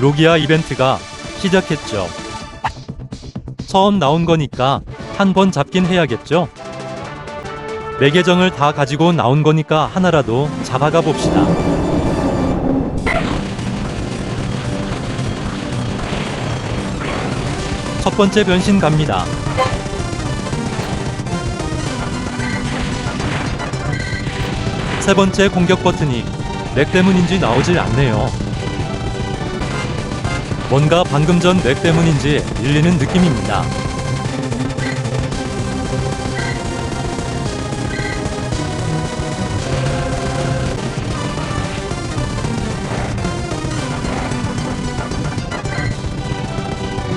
로기아 이벤트가 시작했죠. 처음 나온 거니까 한 번 잡긴 해야겠죠? 네 계정을 다 가지고 나온 거니까 하나라도 잡아가 봅시다. 첫 번째 변신 갑니다. 세 번째 공격 버튼이 렉 때문인지 나오질 않네요. 뭔가 방금 전렉 때문인지 밀리는 느낌입니다.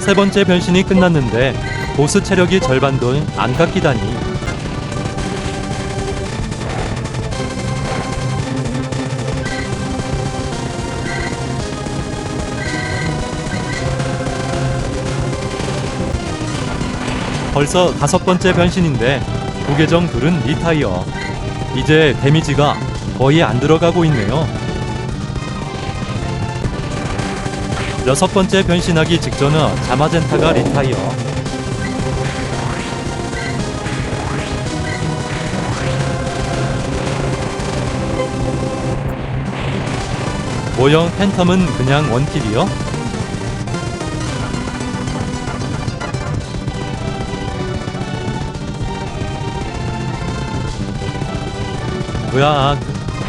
세 번째 변신이 끝났는데 보스 체력이 절반도 안 깎이다니 벌써 다섯 번째 변신인데 도계정 둘은 리타이어. 이제 데미지가 거의 안 들어가고 있네요. 여섯 번째 변신하기 직전은 자마젠타가 리타이어. 모형 팬텀은 그냥 원킬이요? 으악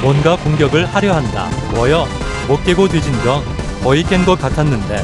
뭔가 공격을 하려 한다. 뭐여? 못 깨고 뒤진 경 거의 깬 것 같았는데